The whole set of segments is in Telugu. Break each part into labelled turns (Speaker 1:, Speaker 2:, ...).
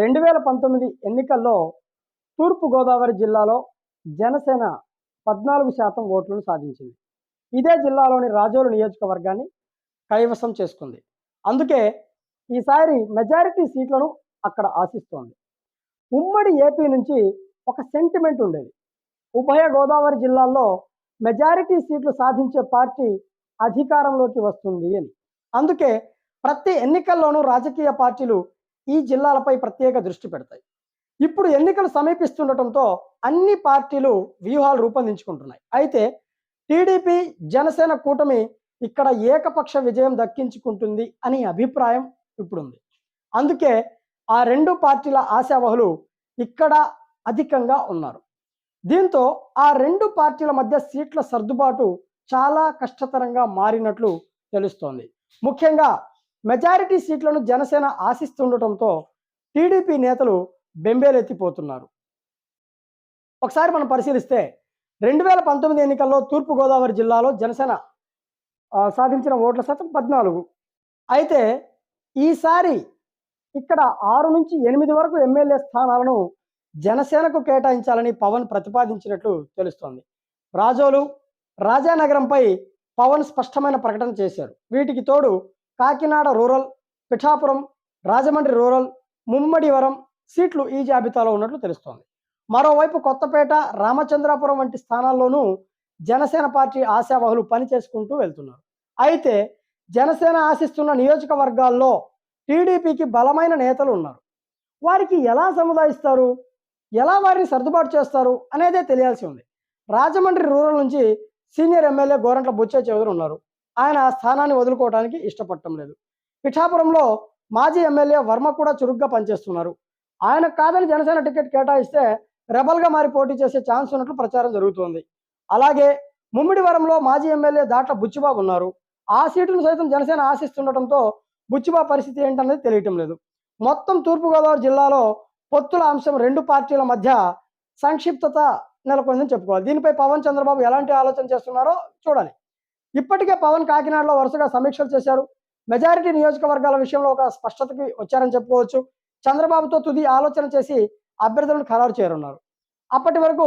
Speaker 1: రెండు వేల పంతొమ్మిది ఎన్నికల్లో తూర్పుగోదావరి జిల్లాలో జనసేన పద్నాలుగు శాతం ఓట్లను సాధించింది. ఇదే జిల్లాలోని రాజోలు నియోజకవర్గాన్ని కైవసం చేసుకుంది. అందుకే ఈసారి మెజారిటీ సీట్లను అక్కడ ఆశిస్తోంది. ఉమ్మడి ఏపీ నుంచి ఒక సెంటిమెంట్ ఉండేది. ఉభయ గోదావరి జిల్లాల్లో మెజారిటీ సీట్లు సాధించే పార్టీ అధికారంలోకి వస్తుంది అని. అందుకే ప్రతి ఎన్నికల్లోనూ రాజకీయ పార్టీలు ఈ జిల్లాలపై ప్రత్యేక దృష్టి పెడతాయి. ఇప్పుడు ఎన్నికలు సమీపిస్తుండటంతో అన్ని పార్టీలు వ్యూహాలు రూపొందించుకుంటున్నాయి. అయితే టీడీపీ జనసేన కూటమి ఇక్కడ ఏకపక్ష విజయం దక్కించుకుంటుంది అని అభిప్రాయం ఇప్పుడుంది. అందుకే ఆ రెండు పార్టీల ఆశావహులు ఇక్కడ అధికంగా ఉన్నారు. దీంతో ఆ రెండు పార్టీల మధ్య సీట్ల సర్దుబాటు చాలా కష్టతరంగా మారినట్లు తెలుస్తోంది. ముఖ్యంగా మెజారిటీ సీట్లను జనసేన ఆశిస్తుండటంతో టీడీపీ నేతలు బెంబేలెత్తిపోతున్నారు. ఒకసారి మనం పరిశీలిస్తే రెండు వేల పంతొమ్మిది ఎన్నికల్లో తూర్పుగోదావరి జిల్లాలో జనసేన సాధించిన ఓట్ల శాతం పద్నాలుగు. అయితే ఈసారి ఇక్కడ ఆరు నుంచి ఎనిమిది వరకు ఎమ్మెల్యే స్థానాలను జనసేనకు కేటాయించాలని పవన్ ప్రతిపాదించినట్లు తెలుస్తోంది. రాజోలు రాజానగరంపై పవన్ స్పష్టమైన ప్రకటన చేశారు. వీటికి తోడు Kakinada rural Pithapuram Rajahmundry rural Mummidivaram seats ఈ జాబితాలో ఉన్నట్లు తెలుస్తోంది. మరోవైపు కొత్తపేట రామచంద్రాపురం వంటి స్థానాల్లోనూ జనసేన పార్టీ ఆశావహులు పని చేసుకుంటూ వెళ్తున్నారు. అయితే జనసేన ఆశిస్తున్న నియోజకవర్గాల్లో టీడీపీకి బలమైన నేతలు ఉన్నారు. వారికి ఎలా సముదాయిస్తారు? ఎలా వారిని సర్దుబాటు చేస్తారు అనేదే తెలియాల్సి ఉంది. రాజమండ్రి రూరల్ నుంచి సీనియర్ ఎమ్మెల్యే గోరంట్ల బుచ్చే చౌదరి ఉన్నారు. ఆయన స్థానాన్ని వదులుకోవడానికి ఇష్టపడటం లేదు. పిఠాపురంలో మాజీ ఎమ్మెల్యే వర్మ కూడా చురుగ్గా పనిచేస్తున్నారు. ఆయన కాదని జనసేన టికెట్ కేటాయిస్తే రెబల్గా మారి పోటీ చేసే ఛాన్స్ ఉన్నట్లు ప్రచారం జరుగుతోంది. అలాగే ముమ్మిడివరంలో మాజీ ఎమ్మెల్యే దాట్ల బుచ్చిబాబు ఉన్నారు. ఆ సీటును సైతం జనసేన ఆశిస్తుండటంతో బుచ్చిబాబు పరిస్థితి ఏంటనేది తెలియటం లేదు. మొత్తం తూర్పుగోదావరి జిల్లాలో పొత్తుల అంశం రెండు పార్టీల మధ్య సంక్షిప్తత నెలకొందని చెప్పుకోవాలి. దీనిపై పవన్ చంద్రబాబు ఎలాంటి ఆలోచన చేస్తున్నారో చూడాలి. ఇప్పటికే పవన్ కాకినాడలో వరుసగా సమీక్షలు చేశారు. మెజారిటీ నియోజకవర్గాల విషయంలో ఒక స్పష్టతకి వచ్చారని చెప్పుకోవచ్చు. చంద్రబాబుతో తుది ఆలోచన చేసి అభ్యర్థులను ఖరారు చేయనున్నారు. అప్పటి వరకు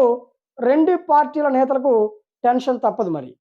Speaker 1: రెండు పార్టీల నేతలకు టెన్షన్ తప్పదు మరి.